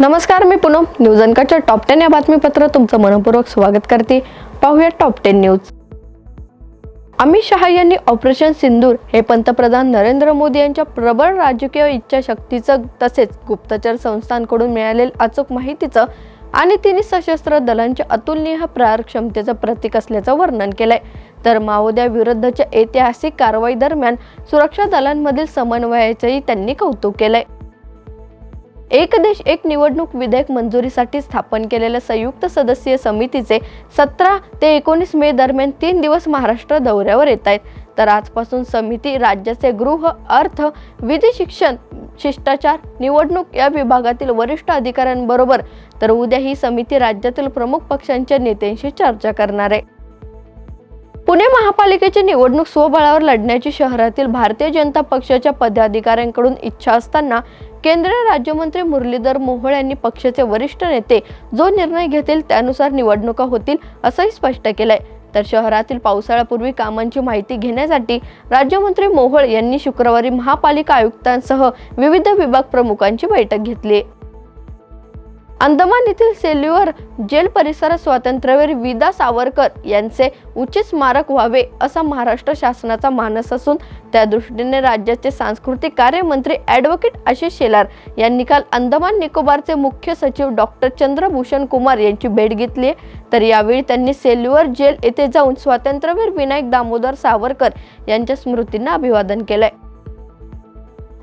नमस्कार मी पुनम. न्यूज अनकाच्या टॉप टेन या बातमीपत्र तुमचं मनपूर्वक स्वागत करते. पाहूया top ten news. Amit Shah यांनी ऑपरेशन सिंदूर हे पंतप्रधान नरेंद्र मोदी यांच्या प्रबळ राजकीय इच्छाशक्तीचं तसेच गुप्तचर संस्थांकडून मिळालेल्या अचूक माहितीचं आणि तिन्ही सशस्त्र दलांच्या अतुलनीय प्रहार क्षमतेचं प्रतीक असल्याचं वर्णन केलंय. तर माओवाद्याविरुद्धच्या ऐतिहासिक कारवाई दरम्यान सुरक्षा दलांमधील समन्वयाचंही त्यांनी कौतुक केलंय. एक देश एक निवडणूक विधेयक मंजुरीसाठी स्थापन केलेल्या संयुक्त सदस्यीय समितीचे सतरा ते एकोणीस मे दरम्यान तीन दिवस महाराष्ट्र दौऱ्यावर येत आहेत. तर आजपासून समिती राज्याचे गृह अर्थ विधी शिक्षण शिष्टाचार निवडणूक या विभागातील वरिष्ठ अधिकाऱ्यांबरोबर तर उद्या ही समिती राज्यातील प्रमुख पक्षांच्या नेत्यांशी चर्चा करणार आहे. पुणे महापालिकेची निवडणूक स्वबळावर लढण्याची शहरातील भारतीय जनता पक्षाच्या पदाधिकाऱ्यांकडून इच्छा असताना केंद्रीय राज्यमंत्री मुरलीधर मोहोळ यांनी पक्षाचे वरिष्ठ नेते जो निर्णय घेतील त्यानुसार निवडणुका होतील असंही स्पष्ट केलंय. तर शहरातील पावसाळ्यापूर्वी कामांची माहिती घेण्यासाठी राज्यमंत्री मोहोळ यांनी शुक्रवारी महापालिका आयुक्तांसह विविध विभाग प्रमुखांची बैठक घेतली. अंदमान येथील सेल्युअर जेल परिसरात स्वातंत्र्यवीर विदा सावरकर यांचे उच्च स्मारक व्हावे असा महाराष्ट्र शासनाचा मानस असून त्या दृष्टीने राज्याचे सांस्कृतिक कार्यमंत्री ॲडव्होकेट आशिष शेलार यांनी काल अंदमान निकोबारचे मुख्य सचिव डॉक्टर चंद्रभूषण कुमार यांची भेट घेतली आहे. तर यावेळी त्यांनी सेल्युअर जेल येथे जाऊन स्वातंत्र्यवीर विनायक दामोदर सावरकर यांच्या स्मृतींना अभिवादन केलंय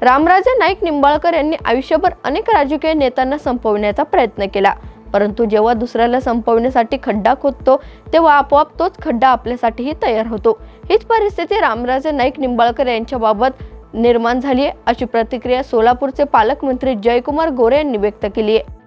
रामराजे नाईक निंबाळकर यांनी आयुष्यभर अनेक राजकीय नेत्यांना संपवण्याचा प्रयत्न केला. परंतु जेव्हा दुसऱ्याला संपवण्यासाठी खड्डा खोदतो तेव्हा आपोआप तोच खड्डा आपल्यासाठीही तयार होतो. हीच परिस्थिती रामराजे नाईक निंबाळकर यांच्या बाबत निर्माण झाली आहे अशी प्रतिक्रिया सोलापूरचे पालकमंत्री जयकुमार गोरे यांनी व्यक्त केली आहे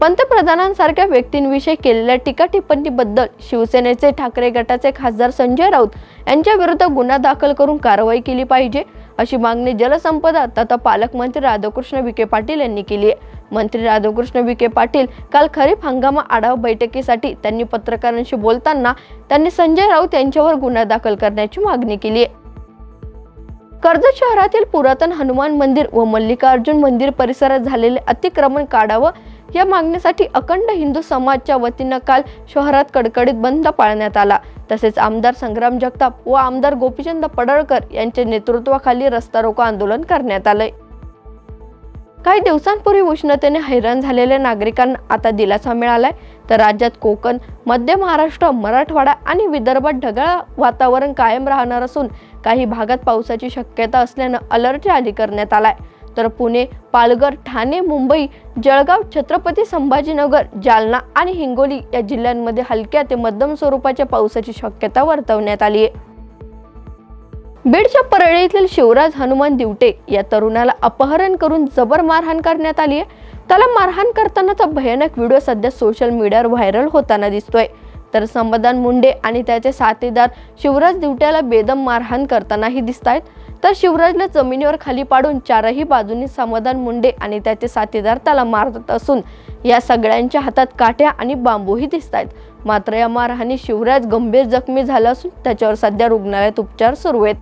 पंतप्रधानांसारख्या व्यक्तींविषयी केलेल्या टीका टिप्पणीबद्दल शिवसेनेचे ठाकरे गटाचे खासदार संजय राऊत यांच्या विरुद्ध गुन्हा दाखल करून कारवाई केली पाहिजे अशी मागणी जलसंपदा तथा पालकमंत्री राधाकृष्ण विखे पाटील यांनी केली आहे. मंत्री राधाकृष्ण विखे पाटील काल खरीप हंगामा आढावा बैठकीसाठी त्यांनी पत्रकारांशी बोलताना त्यांनी संजय राऊत यांच्यावर गुन्हा दाखल करण्याची मागणी केली आहे. कर्जत शहरातील पुरातन हनुमान मंदिर व मल्लिकार्जुन मंदिर परिसरात झालेले अतिक्रमण काढावं या मागणीसाठी अखंड हिंदू समाजच्या वतीनं काल शहरात कडकडीत बंद पाळण्यात आला. तसेच आमदार संग्राम जगताप व आमदार गोपीचंद पडळकर यांच्या नेतृत्वाखाली रस्ता रोको आंदोलन करण्यात आलंय. काही दिवसांपूर्वी उष्णतेने हैराण झालेल्या नागरिकांना आता दिलासा मिळालाय. तर राज्यात कोकण मध्य महाराष्ट्र मराठवाडा आणि विदर्भात ढगाळ वातावरण कायम राहणार असून काही भागात पावसाची शक्यता असल्यानं अलर्ट जारी करण्यात आलाय. तर पुणे पालघर ठाणे मुंबई जळगाव छत्रपती संभाजीनगर जालना आणि हिंगोली या जिल्ह्यांमध्ये हलक्या ते मध्यम स्वरूपाच्या पावसाची शक्यता वर्तवण्यात आली आहे. बीडच्या परळीतील शिवराज हनुमान दिवटे या तरुणाला अपहरण करून जबर मारहाण करण्यात आली आहे. त्याला मारहाण करतानाचा भयानक व्हिडिओ सध्या सोशल मीडियावर व्हायरल होताना दिसतोय. तर समाधान मुंडे आणि त्याचे साथीदार शिवराज दिवट्याला बेदम मारहाण करतानाही दिसत आहेत तर शिवराजला जमिनीवर खाली पाडून चारही बाजूंनी समाधान मुंडे आणि त्याचे साथीदार त्याला मारत असून या सगळ्यांच्या हातात काठ्या आणि बांबूही दिसत आहेत मात्र या मारहाणी शिवराज गंभीर जखमी झाला असून त्याच्यावर सध्या रुग्णालयात उपचार सुरू आहेत.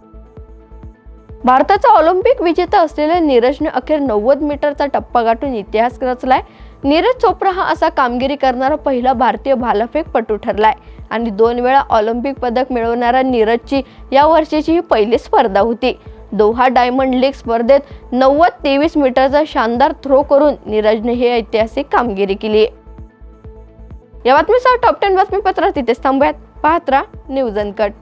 भारताचा ऑलिम्पिक विजेता असलेल्या नीरजने अखेर नव्वद मीटरचा टप्पा गाठून इतिहास रचलाय. नीरज चोप्रा हा असा कामगिरी करणारा पहिला भारतीय भालाफेकपटू ठरलाय. आणि दोन वेळा ऑलिम्पिक पदक मिळवणाऱ्या नीरजची या वर्षीची ही पहिली स्पर्धा होती. दोहा डायमंड लीग स्पर्धेत नव्वद तेवीस मीटरचा शानदार थ्रो करून नीरजने ही ऐतिहासिक कामगिरी केली. या बातमीसह टॉप टेन बातमीपत्रात तिथेच थांबूयात. पाहत्रा न्यूज अनकट.